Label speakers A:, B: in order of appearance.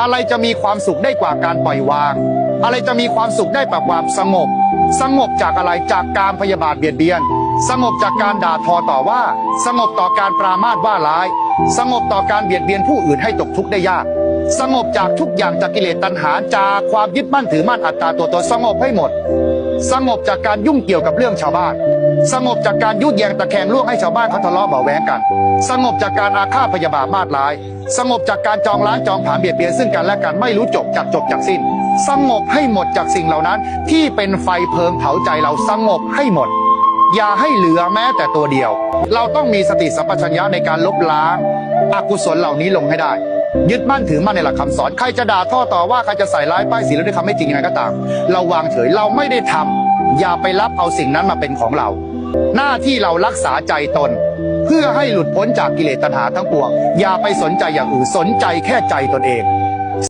A: อะไรจะมีความสุขได้กว่าการปล่อยวาง อะไรจะมีความสุขได้กว่าความสงบ สงบจากอะไรจากการพยาบาทเบียดเบียน สงบจากการด่าทอต่อว่า สงบต่อการปรามาสว่าร้าย สงบต่อการเบียดเบียนผู้อื่นให้ตกทุกข์ได้ยาก สงบจากทุกอย่างจากกิเลสตัณหาจากความยึดมั่นถือมั่นอัตตาตัวตนสงบให้หมด สงบจากการยุ่งเกี่ยวกับเรื่องชาวบ้าน สงบจากการยุแยงตะแคงล่วงให้ชาวบ้านเขาทะเลาะเบาแวงกัน สงบจากการอาฆาตพยาบาทมาดร้าย สงบจากการจองล้างจองผาญเบียดเบียนซึ่งกันและกันไม่รู้จบจากจบจากสิ้น สงบให้หมดจากสิ่งเหล่านั้น ที่เป็นไฟเพลิงเผาใจเราสงบให้หมด อย่าให้เหลือแม้แต่ตัวเดียว เราต้องมีสติสัมปชัญญะในการลบล้างอกุศลเหล่านี้ลงให้ได้ยึดมั่นถือมั่นในหลักคำสอน ใครจะด่าท่อต่อว่าใครจะใส่ร้ายป้ายสีแล้วด้วยคำไม่จริงยังไงก็ตาม เราวางเฉยเราไม่ได้ทำอย่าไปรับเอาสิ่งนั้นมาเป็นของเรา หน้าที่เรารักษาใจตน เพื่อให้หลุดพ้นจากกิเลสตัณหาทั้งปวง อย่าไปสนใจอย่างอื่นสนใจแค่ใจตนเอง